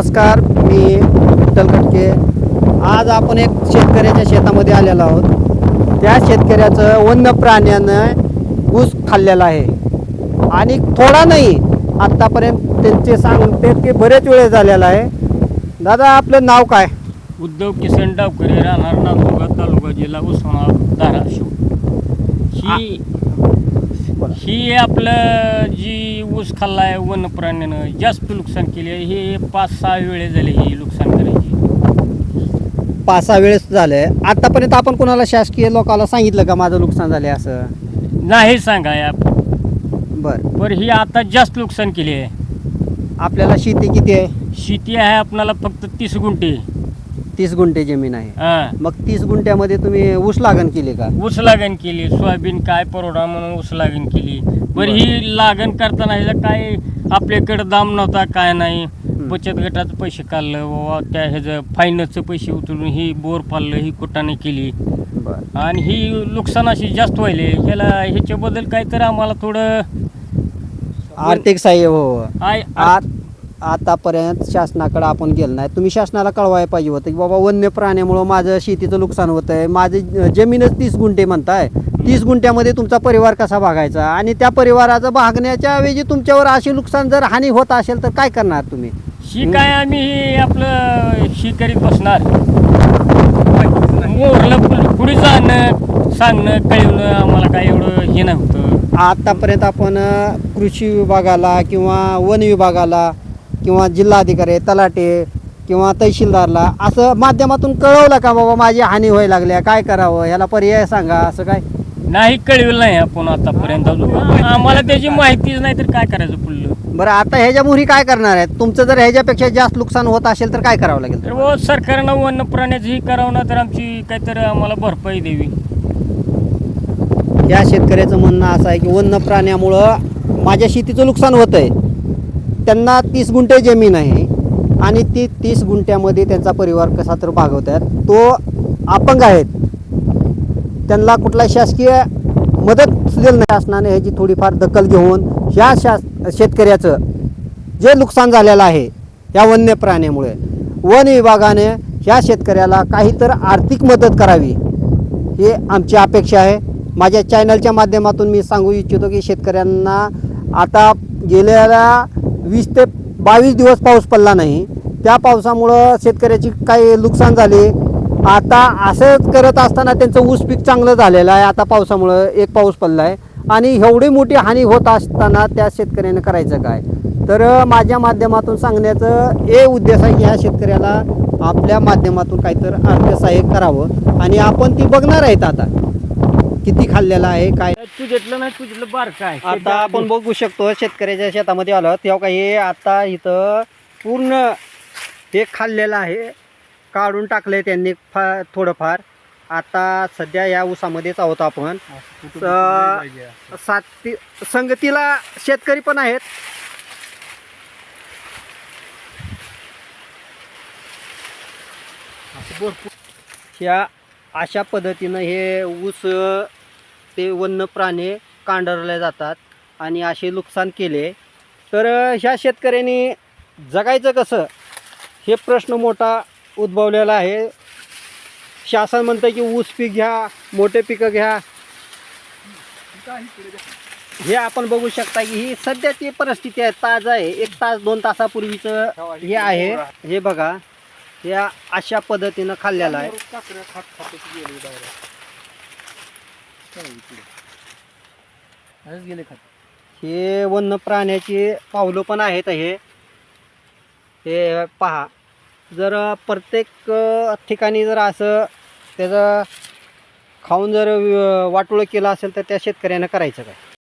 नमस्कार मी विठ्ठल खटके आज आपण एक शेतकऱ्याच्या शेतामध्ये आलेलो आहोत. त्या शेतकऱ्याचं वन्य प्राण्यानं ऊस खाल्लेला आहे. आणि थोडा नाही आत्तापर्यंत त्यांचे सांगते की बरेच वेळ झालेला आहे. दादा आपलं नाव काय? उद्धव किसन डावकरे राहणार नांदुरगा तालुका जिल्हा उस्मानाबाद धाराशिव. ही ही आपलं जी ऊस खाल्ला आहे वन प्राण्यानं जास्त नुकसान केले हे पाच सहा वेळे झाले ही नुकसान करायची. पाच सहा वेळेस झालं आहे आत्तापर्यंत आपण कोणाला शासकीय लोकांना सांगितलं का माझं नुकसान झालं असं? नाही सांगा या बरं. पर ही आता जास्त नुकसान केली आहे आपल्याला शेती किती आहे? शेती आहे आपणाला फक्त तीस गुंठे. तीस गुंठे जमीन आहे. हा. मग तीस गुंठ्यामध्ये तुम्ही ऊस लागण केली का? ऊस लागण केली सोयाबीन काय परवडा म्हणून ऊस लागण केली. बरं ही लागण करताना ह्याचा काय आपल्याकडं दाम नव्हता काय नाही. बचत गटाचं पैसे काढलं बाबा त्या ह्याचं फायनान्सचं पैसे उचलून ही बोर पाडलं ही कुटाने केली. बरं. आणि ही नुकसान अशी जास्त व्हायले. ह्याला ह्याच्याबद्दल काहीतरी आम्हाला थोडं आर्थिक सहाय्य हो आय आत आतापर्यंत शासनाकडे आपण गेलो नाही. तुम्ही शासनाला कळवायला पाहिजे होतं की बाबा वन्य प्राण्यामुळं माझं शेतीचं नुकसान होतं आहे माझी जमीनच तीस गुंठे म्हणताय. तीस गुंठ्यामध्ये तुमचा परिवार कसा भागायचा? आणि त्या परिवाराचं भागण्याच्या ऐवजी तुमच्यावर अशी नुकसान जर हानी होत असेल तर काय करणार तुम्ही? ही काय आम्ही आपलं ही करीत बसणार. मोरलं पुढे जाणं सांगणं कळवणं आम्हाला काय एवढं हे नव्हतं. आतापर्यंत आपण कृषी विभागाला किंवा वन विभागाला किंवा जिल्हाधिकारी तलाटे किंवा तहसीलदारला असं माध्यमातून कळवलं का बाबा माझी हानी व्हायला लागल्या काय करावं? ह्याला पर्याय सांगा असं काय? नाही कळविलं नाही आपण आतापर्यंत अजून. आम्हाला त्याची माहितीच नाही तर काय करायचं पुढलं? बरं आता ह्याच्या मुहरी काय करणार आहेत? तुमचं जर ह्याच्यापेक्षा जास्त नुकसान होत असेल तर काय करावं लागेल? तर व सरकारनं वन्य प्राण्याचं ही करावं ना तर आमची काहीतरी आम्हाला भरपाई द्यावी. या शेतकऱ्याचं म्हणणं असं आहे की वन्य प्राण्यामुळं माझ्या शेतीचं नुकसान होतं आहे त्यांना तीस गुंठे जमीन आहे आणि ती तीस गुंठ्यामध्ये त्यांचा परिवार कसा तर भागवत आहेत तो अपंग आहेत. त्यांना कुठला शासकीय मदत दिली नाही शासनाने ह्याची थोडीफार दखल घेऊन ह्या शास शेतकऱ्याचं जे नुकसान झालेलं आहे या वन्य प्राण्यामुळे वन विभागाने ह्या शेतकऱ्याला काही तर आर्थिक मदत करावी हे आमची अपेक्षा आहे. माझ्या चॅनलच्या माध्यमातून मी सांगू इच्छितो की शेतकऱ्यांना आता गेलेल्या वीस ते बावीस दिवस पाऊस पडला नाही. त्या पावसामुळं शेतकऱ्याची काही नुकसान झाले. आता असंच करत असताना त्यांचं ऊस पीक चांगलं झालेलं आहे. आता पावसामुळं एक पाऊस पडला आहे आणि एवढी मोठी हानी होत असताना त्या शेतकऱ्यानं करायचं काय? तर माझ्या माध्यमातून सांगण्याचं हे उद्देश आहे की ह्या शेतकऱ्याला आपल्या माध्यमातून काहीतरी अर्थसहाय्य करावं. आणि आपण ती बघणार आहेत आता. किती खाल्लेलं आहे काय? तुझ्यातलं नाही तुझ्यातलं बार काय आता आपण बघू शकतो शेतकऱ्याच्या शेतामध्ये आलो तेव्हा काही हे आता इथं पूर्ण हे खाल्लेलं आहे. काढून टाकलंय त्यांनी फार थोडंफार. आता सध्या या ऊसामध्येच आहोत आपण. सात संगतीला शेतकरी पण आहेत. ह्या अशा पद्धतीनं हे ऊस ते वन्य प्राणी कांडरले जातात आणि असे नुकसान केले. तर ह्या शेतकऱ्यांनी जगायचं कसं? हे प्रश्न मोठा उद्भवलेला आहे. शासन म्हणतं की ऊस पीक घ्या मोठे पिकं घ्या. हे आपण बघू शकता की ही सध्याची परिस्थिती आहे ताज आहे. एक तास दोन तासापूर्वीचं हे आहे. हे बघा. या अशा पद्धतीनं खाल्लेलं आहे. हे वन्य प्राण्याची पावलं पण आहेत हे. हे पहा. जर प्रत्येक ठिकाणी जर असं त्याचं खाऊन जर वाटोळं केलं असेल तर त्या शेतकऱ्यानं करायचं काय?